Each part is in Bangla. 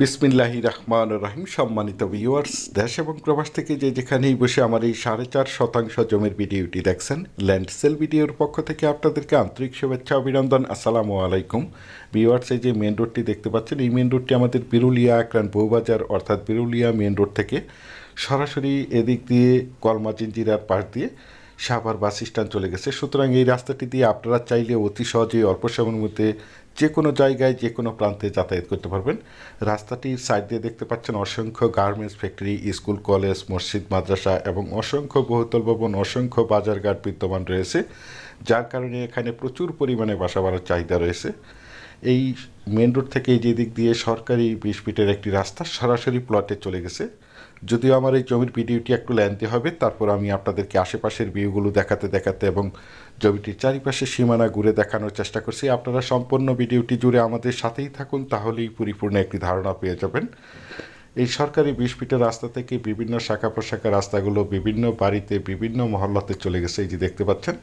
বিসমিল্লাহি রহমান রহিম। সম্মানিত ভিউয়ার্স দেশ এবং প্রবাস থেকে যে যেখানেই বসে আমার এই সাড়ে চার শতাংশ জমির ভিডিওটি দেখছেন, ল্যান্ড সেল ভিডিওর পক্ষ থেকে আপনাদেরকে আন্তরিক শুভেচ্ছা, অভিনন্দন, আসসালামু আলাইকুম। ভিউয়ার্স এই যে মেন রোডটি দেখতে পাচ্ছেন, এই মেন রোডটি আমাদের বিরুলিয়া একরান বউবাজার অর্থাৎ বিরুলিয়া মেন রোড থেকে সরাসরি এদিক দিয়ে কলমা জিঞ্জিরার পাশ দিয়ে সাভার বাস স্ট্যান্ড চলে গেছে। সুতরাং এই রাস্তাটি দিয়ে আপনারা চাইলে অতি সহজেই অল্প সময়ের মধ্যে যে কোনো জায়গায় যে কোনো প্রান্তে যাতায়াত করতে পারবেন। রাস্তাটির সাইড দিয়ে দেখতে পাচ্ছেন অসংখ্য গার্মেন্টস ফ্যাক্টরি স্কুল কলেজ মসজিদ, মাদ্রাসা এবং অসংখ্য বহুতল ভবন, অসংখ্য বাজারঘাট বিদ্যমান রয়েছে, যার কারণে এখানে প্রচুর পরিমাণে বাসা বাড়ার চাহিদা রয়েছে। এই মেন রোড থেকে যে দিক দিয়ে সরকারি বিশ ফিটের একটি রাস্তা সরাসরি প্লটে চলে গেছে। যদিও আমার এই জমির ভিডিওটি একটু লেন্থি হবে, তারপর আমি আপনাদেরকে আশেপাশের ভিউগুলো দেখাতে দেখাতে এবং জমিটির চারিপাশে সীমানা ঘুরে দেখানোর চেষ্টা করছি। আপনারা সম্পূর্ণ ভিডিওটি জুড়ে আমাদের সাথেই থাকুন, তাহলেই পরিপূর্ণ একটি ধারণা পেয়ে যাবেন। এই সরকারি বিশ ফিটের রাস্তা থেকে বিভিন্ন শাখা প্রশাখা রাস্তাগুলো বিভিন্ন বাড়িতে, বিভিন্ন মহল্লাতে চলে গেছে, এই যে দেখতে পাচ্ছেন।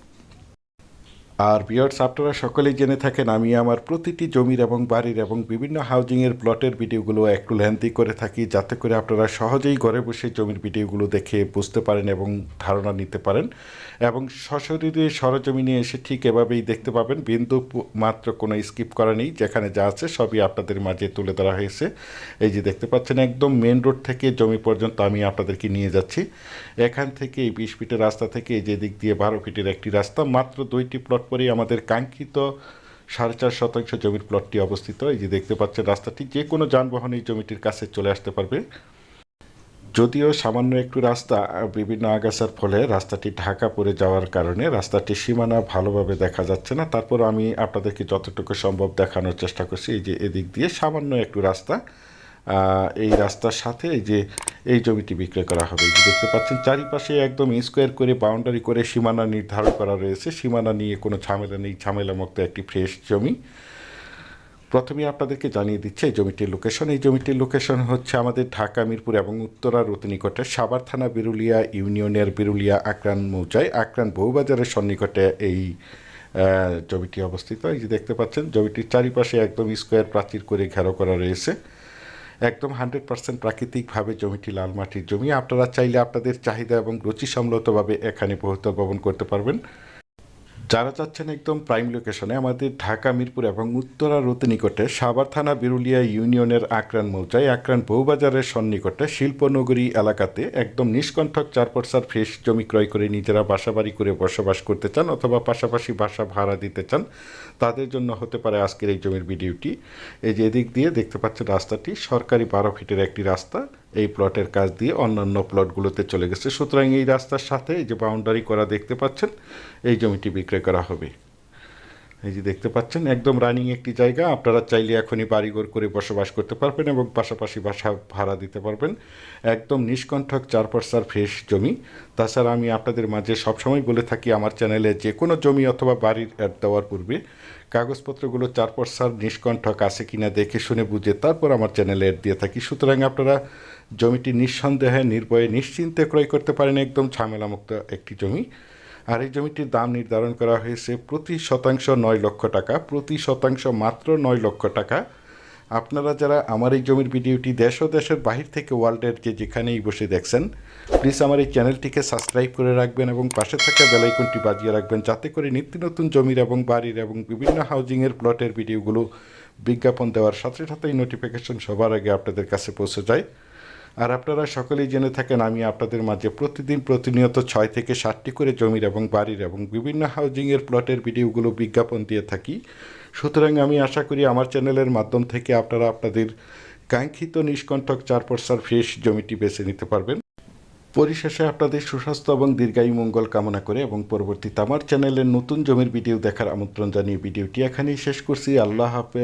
আর বিয়ার্স, আপনারা সকলেই জেনে থাকেন, আমি আমার প্রতিটি জমির এবং বাড়ির এবং বিভিন্ন হাউজিংয়ের প্লটের ভিডিওগুলো একটু লেন্থি করে থাকি, যাতে করে আপনারা সহজেই ঘরে বসে জমির ভিডিওগুলো দেখে বুঝতে পারেন এবং ধারণা নিতে পারেন। এবং সশরীরে সরজমিনে এসে ঠিক এভাবেই দেখতে পাবেন, বিন্দু মাত্র কোনো স্কিপ করা নেই, যেখানে যা আছে সবই আপনাদের মাঝে তুলে ধরা হয়েছে। এই যে দেখতে পাচ্ছেন, একদম মেন রোড থেকে জমি পর্যন্ত আমি আপনাদেরকে নিয়ে যাচ্ছি। এখান থেকে এই বিশ ফিটের রাস্তা থেকে এই যে দিক দিয়ে বারো ফিটের একটি রাস্তা, মাত্র দুইটি প্লট পরেই আমাদের কাঙ্ক্ষিত সাড়ে চার শতাংশ জমির প্লটটি অবস্থিত। এই যে দেখতে পাচ্ছেন রাস্তাটি, যে কোনো যানবাহন এই জমিটির কাছে চলে আসতে পারবে। যদিও সামান্য একটু রাস্তা, বিভিন্ন আগাছার ফলে রাস্তাটি ঢাকা পড়ে যাওয়ার কারণে রাস্তাটির সীমানা ভালোভাবে দেখা যাচ্ছে না। তারপর আমি আপনাদেরকে যতটুকু সম্ভব দেখানোর চেষ্টা করছি। এই যে এদিক দিয়ে সামান্য একটু রাস্তা এই রাস্তার সাথে এই যে এই জমিটি বিক্রয় করা হবে। দেখতে পাচ্ছেন, চারিপাশে একদম স্কোয়ার করে বাউন্ডারি করে সীমানা নির্ধারণ করা রয়েছে। সীমানা নিয়ে কোনো ঝামেলা নেই, ঝামেলামুক্ত একটি ফ্রেশ জমি। প্রথমে আপনাদেরকে জানিয়ে দিচ্ছে এই জমিটির লোকেশন এই জমিটির লোকেশন হচ্ছে আমাদের ঢাকা, মিরপুর এবং উত্তরার অতি নিকটে সাভার থানা, বিরুলিয়া ইউনিয়নের বিরুলিয়া, আক্রান মৌজায় আক্রান বউবাজারের সন্নিকটে এই জমিটি অবস্থিত। এই যে দেখতে পাচ্ছেন, জমিটির চারিপাশে একদম স্কোয়ার প্রাচীর করে ঘেরো করা রয়েছে। একদম হান্ড্রেড পার্সেন্ট প্রাকৃতিকভাবে জমিটি লাল মাটির জমি। আপনারা চাইলে আপনাদের চাহিদা এবং রুচিসম্মতভাবে এখানে বহুতল ভবন করতে পারবেন। যারা চাচ্ছেন একদম প্রাইম লোকেশনে আমাদের ঢাকা, মিরপুর এবং উত্তরা রতি নিকটে সাভার থানা বিরুলিয়া ইউনিয়নের আক্রান মৌজায় আক্রান বউবাজারের সন্নিকটে শিল্পনগরী এলাকাতে একদম নিষ্কণ্ঠক চার পরসার ফ্রেশ জমি ক্রয় করে নিজেরা বাসাবাড়ি করে বসবাস করতে চান অথবা পাশাপাশি বাসা ভাড়া দিতে চান, তাদের জন্য হতে পারে আজকের এই জমির ভিডিওটি। এই যে এদিক দিয়ে দেখতে পাচ্ছেন রাস্তাটি, সরকারি বারো ফিটের একটি রাস্তা। এই প্লটের কাজ দিয়ে অন্যান্য প্লটগুলোতে চলে গেছে। সুতরাং এই রাস্তার সাথে যে বাউন্ডারি করা দেখতে পাচ্ছেন, এই জমিটি বিক্রয় করা হবে। এই যে দেখতে পাচ্ছেন, একদম রানিং একটি জায়গা। আপনারা চাইলে এখনই বাড়িঘর করে বসবাস করতে পারবেন এবং পাশাপাশি বাসা ভাড়া দিতে পারবেন। একদম নিষ্কণ্ঠক চার ফ্রেশ জমি। তাছাড়া আমি আপনাদের মাঝে সবসময় বলে থাকি, আমার চ্যানেলে যে কোনো জমি অথবা বাড়ির অ্যাড দেওয়ার পূর্বে কাগজপত্রগুলো চার নিষ্কণ্ঠক আছে কিনা দেখে শুনে বুঝে তারপর আমার চ্যানেলে অ্যাড দিয়ে থাকি। সুতরাং আপনারা জমিটি নিঃসন্দেহে, নির্ভয়ে, নিশ্চিন্তে ক্রয় করতে পারেন। একদম ঝামেলামুক্ত একটি জমি। আর এই জমিটির দাম নির্ধারণ করা হয়েছে প্রতি শতাংশ নয় লক্ষ টাকা, প্রতি শতাংশ মাত্র নয় লক্ষ টাকা। আপনারা যারা আমার এই জমির ভিডিওটি দেশ ও দেশের বাহির থেকে ওয়ার্ল্ডের যে যেখানেই বসে দেখছেন প্লিজ আমার এই চ্যানেলটিকে সাবস্ক্রাইব করে রাখবেন এবং পাশে থাকা বেলাইকনটি বাজিয়ে রাখবেন যাতে করে নিত্য নতুন জমির এবং বাড়ির এবং বিভিন্ন হাউজিংয়ের প্লটের ভিডিওগুলো বিজ্ঞাপন দেওয়ার সাথে সাথেই নোটিফিকেশন সবার আগে আপনাদের কাছে পৌঁছে যায়। আর আপনারা সকলেই জেনে থাকেন, আমি আপনাদের মাঝে প্রতিদিন প্রতিনিয়ত ছয় থেকে সাতটি করে জমির এবং বাড়ির এবং বিভিন্ন হাউজিংয়ের প্লটের ভিডিওগুলো বিজ্ঞাপন দিয়ে থাকি। সুতরাং আমি আশা করি আমার চ্যানেলের মাধ্যম থেকে আপনারা আপনাদের কাঙ্ক্ষিত নিষ্কণ্ঠক চার পরসার ফ্রেশ জমিটি বেছে নিতে পারবেন। পরিশেষে আপনাদের সুস্বাস্থ্য এবং দীর্ঘায়ু মঙ্গল কামনা করে এবং পরবর্তীতে আমার চ্যানেলের নতুন জমির ভিডিও দেখার আমন্ত্রণ জানিয়ে ভিডিওটি এখানেই শেষ করছি। আল্লাহ হাফেজ।